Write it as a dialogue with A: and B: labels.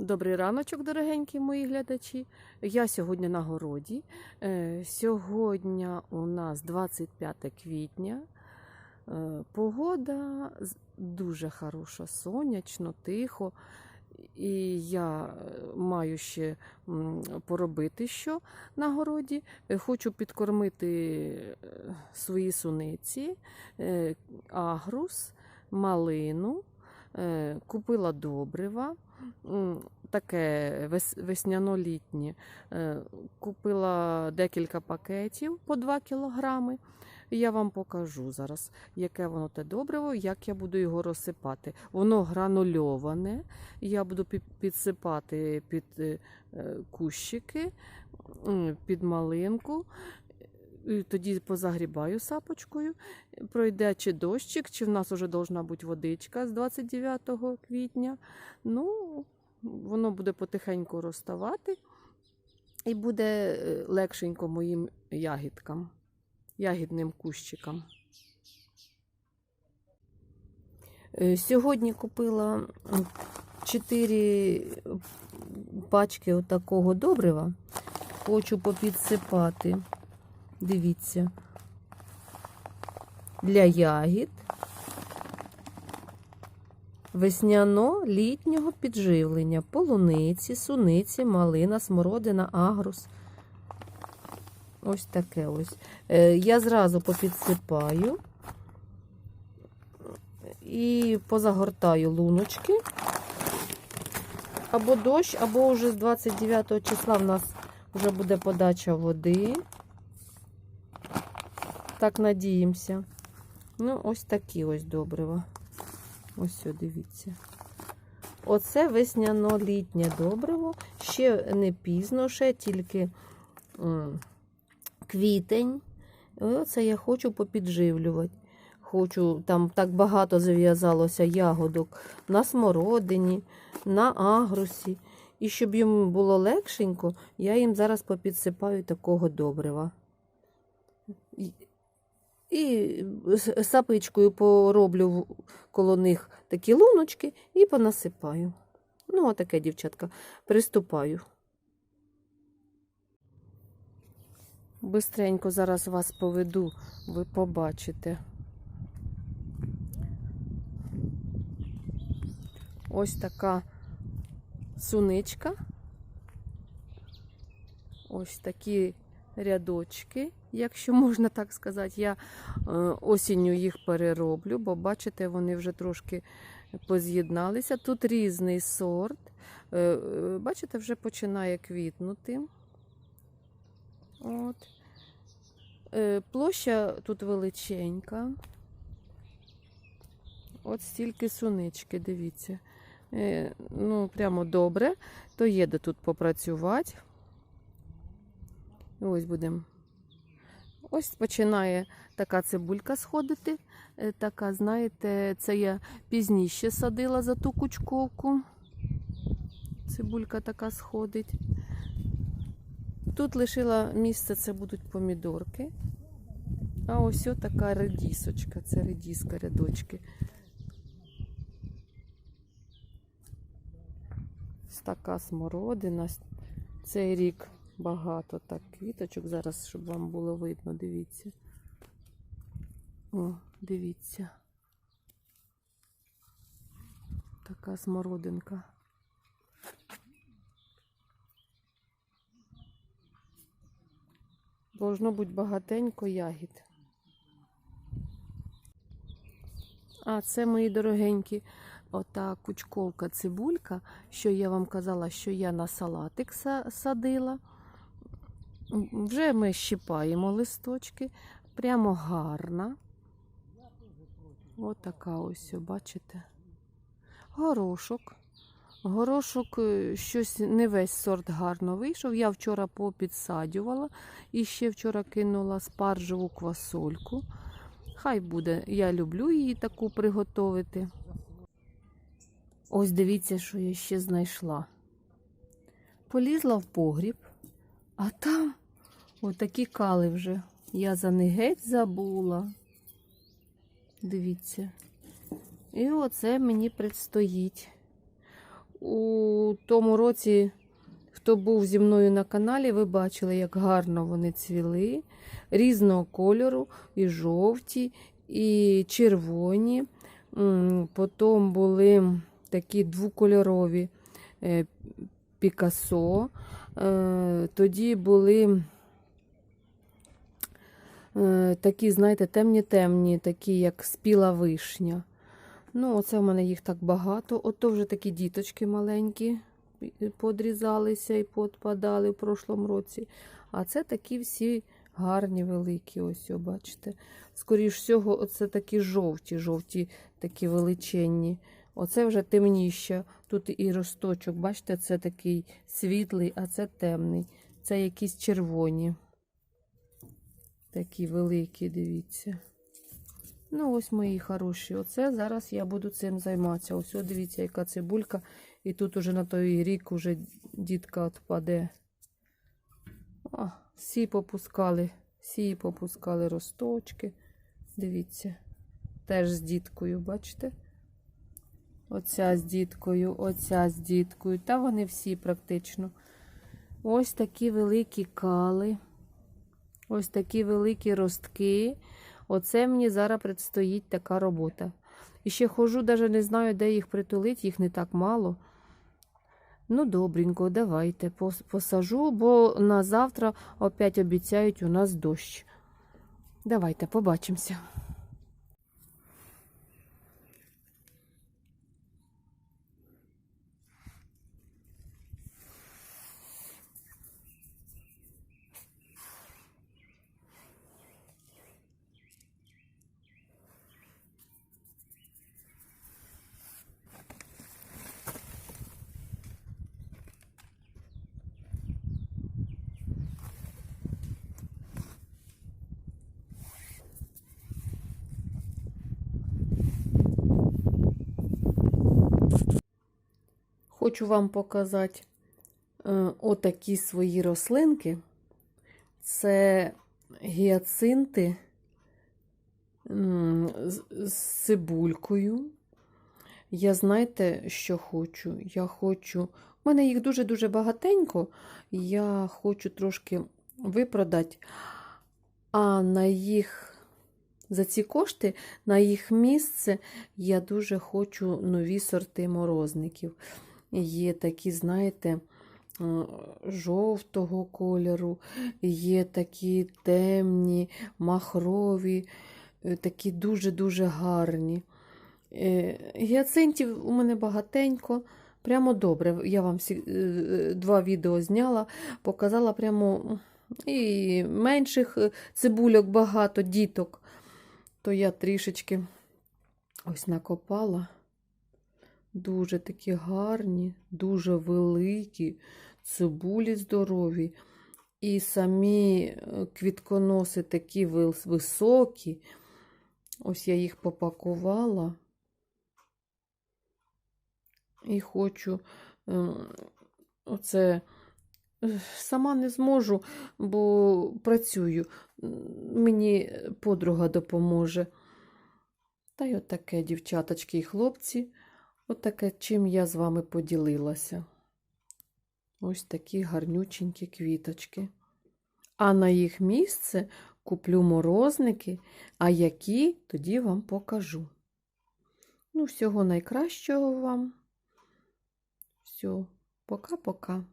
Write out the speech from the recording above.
A: Добрий раночок, дорогенькі мої глядачі. Я сьогодні на городі. Е, Сьогодні у нас 25 квітня. Е, Погода дуже хороша, сонячно, тихо. І я е, маю ще поробити що на городі. Хочу підкормити свої суниці, агрус, малину. Купила добрива. Таке весняно-літнє. Е, Купила декілька пакетів по 2 кілограми. Я вам покажу зараз, яке воно те добриво, як я буду його розсипати. Воно гранульоване. Я буду підсипати під е, е, кущики, під малинку. Тоді позагрібаю сапочкою. Пройде чи дощик, чи в нас вже должна бути водичка з 29 квітня. Ну, воно буде потихеньку розставати і буде е, легшенько моїм ягідкам, ягідним кущикам. Е, Сьогодні купила 4 пачки отакого добрива. Хочу попідсипати. Дивіться. Для ягід весняно-літнього підживлення, полуниці, суниці, малина, смородина, агрус. Ось таке ось. Е, Я зразу попідсипаю і позагортаю луночки. Або дощ, або вже з 29 числа в нас вже буде подача води. Так надіємося. Ну, ось такі ось добрива. Ось сюди, дивіться. Оце весняно-літнє добриво. Ще не пізно, ще тільки квітень. Оце я хочу попідживлювати. Хочу, там так багато зав'язалося ягодок на смородині, на агрусі. І щоб їм було легшенько, я їм зараз попідсипаю такого добрива. І- І сапичкою пороблю коло них такі луночки і понасипаю. Ну, отаке, дівчатка, приступаю. Бистренько зараз вас поведу, ви побачите. Ось така суничка. Ось такі рядочки, якщо можна так сказати. Я е, осінню їх перероблю, бо бачите, вони вже трошки поз'єдналися. Тут різний сорт. Е, е, Бачите, вже починає квітнути. От. Площа тут величенька. От стільки сунички, дивіться. Ну, прямо добре, то є де тут попрацювати. Ось будемо. Ось починає така цибулька сходити. Е, Така, знаєте, це я пізніше садила за ту кучковку. Цибулька така сходить. Тут лишила місце, це будуть помідорки. А ось така редісочка, це редіска рядочки. Ось така смородина. Цей рік багато так квіточок. Зараз, щоб вам було видно, дивіться. О, дивіться. Така смородинка. Должно бути багатенько ягід. А це, мої дорогенькі, ота кучковка цибулька, що я вам казала, що я на салатик садила. Вже ми щипаємо листочки. Прямо гарна. Отака ось, бачите. Горошок. Горошок е, щось не весь сорт гарно вийшов. Я вчора попідсадювала і ще вчора кинула спаржеву квасольку. Хай буде, я люблю її таку приготовити. Ось дивіться, що я ще знайшла. Полізла в погріб, а там отакі кали вже. Я за них геть забула. Дивіться. І оце мені предстоїть. У тому році, хто був зі мною на каналі, ви бачили, як гарно вони цвіли. Різного кольору, і жовті, і червоні. Потім були такі двокольорові е, Пікасо. Е, Тоді були такі, знаєте, темні-темні, такі, як спіла вишня. Ну, оце в мене їх так багато. Ото вже такі діточки маленькі е, подрізалися і подпадали в прошлому році. А це такі всі гарні, великі, ось, бачите. Скоріш всього, оце такі жовті, жовті, такі величенні. Оце вже темніше. Тут і росточок, бачите, це такий світлий, а це темний. Це якісь червоні. Такі великі, дивіться. Ну, ось мої хороші. Оце зараз я буду цим займатися. Ось, о, дивіться, яка цибулька. І тут уже на той рік уже дітка відпаде. О, всі попускали, всі попускали росточки. Дивіться. Теж з діткою, бачите? Оця з діткою, оця з діткою. Та вони всі практично. Ось такі великі кали. Ось такі великі ростки. Оце мені зараз предстоїть така робота. І ще хожу, навіть не знаю, де їх притулити, їх не так мало. Ну, добренько, давайте посажу, бо на завтра опять обіцяють у нас дощ. Давайте побачимося. Хочу вам показати е, отакі свої рослинки. Це гіацинти з, цибулькою. Я знаєте, що хочу? Я хочу. У мене їх дуже-дуже багатенько. Я хочу трошки випродати, а на їх. За ці кошти на їх місце я дуже хочу нові сорти морозників. Є такі, знаєте, е, жовтого кольору, є такі темні, махрові, е, такі дуже-дуже гарні. Е, Гіацинтів у мене багатенько, прямо добре. Я вам всі, два відео зняла, показала прямо і менших цибульок багато, діток. То я трішечки ось накопала. Дуже такі гарні, дуже великі, цибулі здорові. І самі е, квітконоси такі високі. Ось я їх попакувала. І хочу ем, оце е, сама не зможу, бо працюю. Мені подруга допоможе. Та й отаке, дівчаточки і хлопці. Отаке, чим я з вами поділилася. Ось такі гарнюченькі квіточки. А на їх місце куплю морозники, а які тоді вам покажу. Ну, всього найкращого вам. Все, пока-пока.